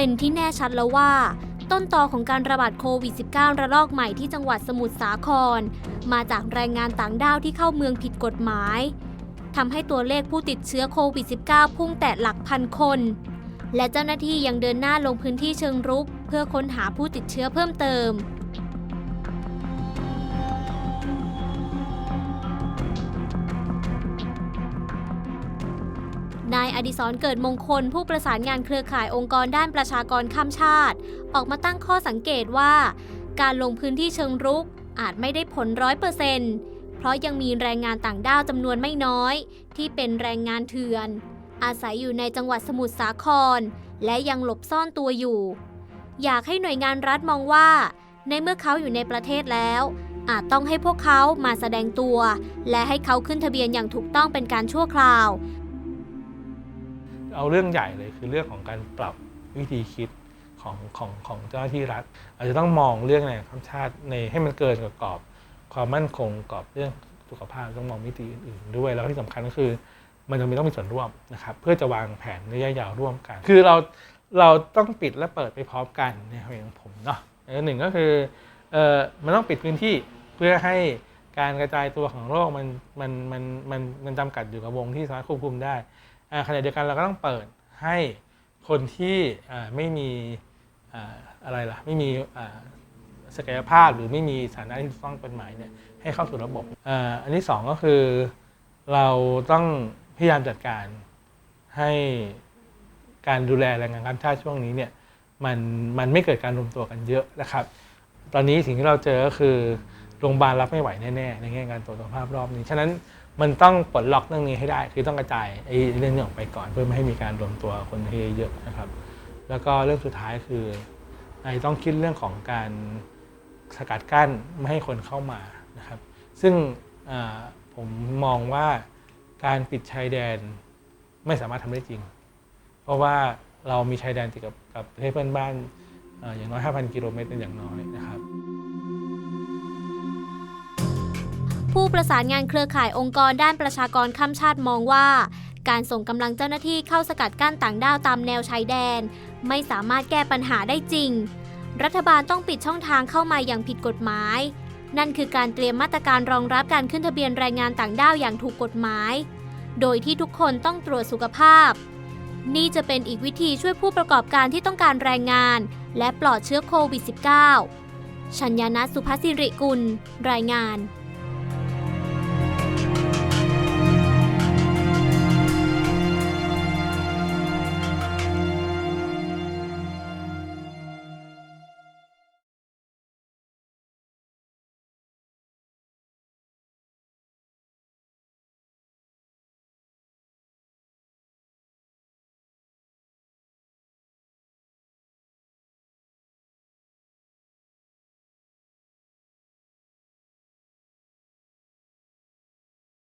เป็นที่แน่ชัดแล้วว่า ต้นตอของการระบาดโควิด -19 ระลอกใหม่ที่จังหวัดสมุทรสาคร มาจากแรงงานต่างด้าวที่เข้าเมืองผิดกฎหมายทำให้ตัวเลขผู้ติดเชื้อโควิด -19 พุ่งแตะหลักพันคน และเจ้าหน้าที่ยังเดินหน้าลงพื้นที่เชิงรุก เพื่อค้นหาผู้ติดเชื้อเพิ่มเติม นายอดิศรเกิดมงคลผู้ประสานงานเครือข่ายองค์กรด้านประชากรข้ามชาติ ออกมาตั้งข้อสังเกตว่า การลงพื้นที่เชิงรุกอาจไม่ได้ผลร้อยเปอร์เซนต์เพราะยังมีแรงงานต่างด้าวจำนวนไม่น้อย ที่เป็นแรงงานเถื่อน อาศัยอยู่ในจังหวัดสมุทรสาคร และยังหลบซ่อนตัวอยู่ อยากให้หน่วยงานรัฐมองว่า ในเมื่อเขาอยู่ในประเทศแล้ว อาจต้องให้พวกเขามาแสดงตัว และให้เขาขึ้นทะเบียนอย่างถูกต้องเป็นการชั่วคราว เอาเรื่องใหญ่เลยคือเรื่องของการปรับวิธีคิดของของของเจ้าหน้าที่รัฐ อาจจะต้องมองเรื่องในข้ามชาติในให้มันเกินกับกรอบ ความมั่นคงกรอบเรื่องสุขภาพต้องมองมิติอื่นๆ ด้วยแล้วที่สำคัญก็คือมันจะมีต้องมีส่วนร่วมนะครับเพื่อจะวางแผนระยะยาวร่วมกัน คือเราเราต้องปิดและเปิดไปพร้อมกันในความเห็นของผมเนาะอันหนึ่งก็คือเออมันต้องปิดพื้นที่เพื่อให้การกระจายตัวของโรคมันมันมันมันมันจำกัดอยู่กับวงที่สามารถควบคุมได้ ขณะเดียวกันเราก็ต้องเปิดให้คนที่ไม่มีอะไรล่ะไม่มีศักยภาพหรือไม่มีฐานะที่ต้องเป็นหมายเนี่ยให้เข้าสู่ระบบอันที่สองก็คือเราต้องพยายามจัดการให้การดูแลแรงงานข้ามชาติช่วงนี้เนี่ยมันมันไม่เกิดการรวมตัวกันเยอะนะครับ ตอนนี้สิ่งที่เราเจอก็คือ โรงพยาบาลรับไม่ไหวแน่ๆในแง่การตรวจสุขภาพรอบนี้ ฉะนั้นมันต้องปลดล็อกเรื่องนี้ให้ได้ คือต้องกระจายไอ้เรื่องนี้ออกไปก่อนเพื่อไม่ให้มีการรวมตัวคนเยอะนะครับ แล้วก็เรื่องสุดท้ายคือไอ้ต้องคิดเรื่องของการสกัดกั้นไม่ให้คนเข้ามานะครับ ซึ่งผมมองว่าการปิดชายแดนไม่สามารถทำได้จริง เพราะว่าเรามีชายแดนติดกับกับประเทศเพื่อนบ้านเอ่ออย่างน้อย 5,000 กิโลเมตรเป็นอย่างน้อยนะครับ ผู้ประสานงานเครือข่ายองค์กรด้านประชากรข้ามชาติมองว่า การส่งกำลังเจ้าหน้าที่เข้าสกัดกั้นต่างด้าวตามแนวชายแดน ไม่สามารถแก้ปัญหาได้จริง รัฐบาลต้องปิดช่องทางเข้ามาอย่างผิดกฎหมาย นั่นคือการเตรียมมาตรการรองรับการขึ้นทะเบียนแรงงานต่างด้าวอย่างถูกกฎหมาย โดยที่ทุกคนต้องตรวจสุขภาพ นี่จะเป็นอีกวิธีช่วยผู้ประกอบการที่ต้องการแรงงาน และปลอดเชื้อโควิด -19 ชัญญานัทสุภาสิริกุล รายงาน